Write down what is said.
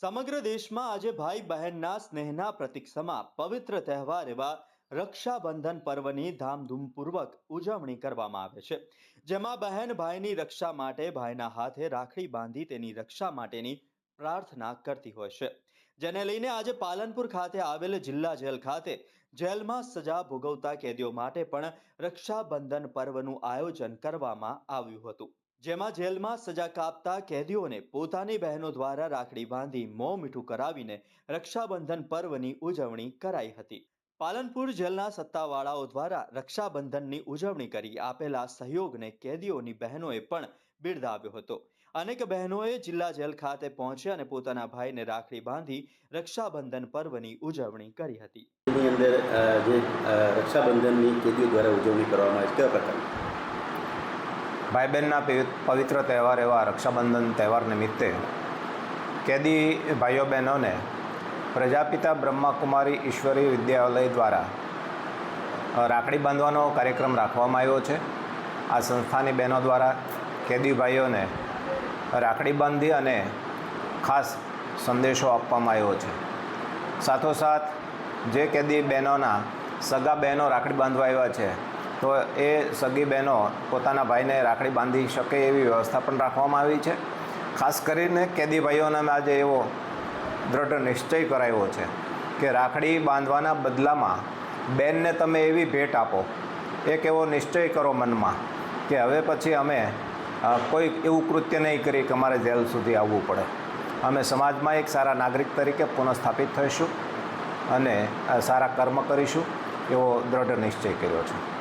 સમગ્ર દેશમાં આજે ભાઈ બહેનના સ્નેહના પ્રતિક સમા, પવિત્ર તહેવાર એવા રક્ષાબંધન પર્વની ધામધૂમપૂર્વક ઉજવણી કરવામાં આવે છે. જેમાં બહેન ભાઈની રક્ષા માટે ભાઈના હાથે રાખડી બાંધી તેની રક્ષા માટેની પ્રાર્થના કરતી હોય છે. જેને લઈને આજે પાલનપુર ખાતે આવેલ જિલ્લા જેલ ખાતે જેલમાં સજા ભોગવતા કેદીઓ માટે પણ રક્ષાબંધન પર્વનું આયોજન કરવામાં આવ્યું હતું. જેમાં જેલમાં સજા કાપતા કેદીઓને પોતાની બહેનો દ્વારા રાખડી બાંધી મોં મીઠું કરાવીને રક્ષાબંધન પર્વની ઉજવણી કરાઈ હતી. પાલનપુર જેલના સત્તાવાળાઓ દ્વારા રક્ષાબંધનની ઉજવણી કરી આપેલા સહયોગને કેદીઓની બહેનોએ પણ બિરદાવ્યો હતો. અનેક બહેનોએ જિલ્લા જેલ ખાતે પહોંચી અને પોતાના ભાઈને રાખડી બાંધી રક્ષાબંધન પર્વની ઉજવણી કરી હતી. અંદર જે રક્ષાબંધનની કેદીઓ દ્વારા ઉજવણી કરવામાં આવે. કેવા પ્રકારની? ભાઈ બહેનના પવિત્ર તહેવાર એવા રક્ષાબંધન તહેવાર નિમિત્તે કેદી ભાઈઓ બહેનોને પ્રજાપિતા બ્રહ્માકુમારી ઈશ્વરી વિદ્યાલય દ્વારા રાખડી બાંધવાનો કાર્યક્રમ રાખવામાં આવ્યો છે. આ સંસ્થાની બહેનો દ્વારા કેદી ભાઈઓને રાખડી બાંધી અને ખાસ સંદેશો આપવામાં આવ્યો છે. સાથોસાથ જે કેદી બહેનોના સગા બહેનો રાખડી બાંધવા આવ્યા છે તો એ સગી બહેનો પોતાના ભાઈને રાખડી બાંધી શકે એવી વ્યવસ્થા પણ રાખવામાં આવી છે. ખાસ કરીને કેદી ભાઈઓને આજે એવો દૃઢ નિશ્ચય કરાયો છે કે રાખડી બાંધવાના બદલામાં બેનને તમે એવી ભેટ આપો. એક એવો નિશ્ચય કરો મનમાં કે હવે પછી અમે કોઈ એવું કૃત્ય નહીં કરી કે અમારે જેલ સુધી આવવું પડે. અમે સમાજમાં એક સારા નાગરિક તરીકે પુનઃસ્થાપિત થઈશું અને સારા કર્મ કરીશું એવો દૃઢ નિશ્ચય કર્યો છે.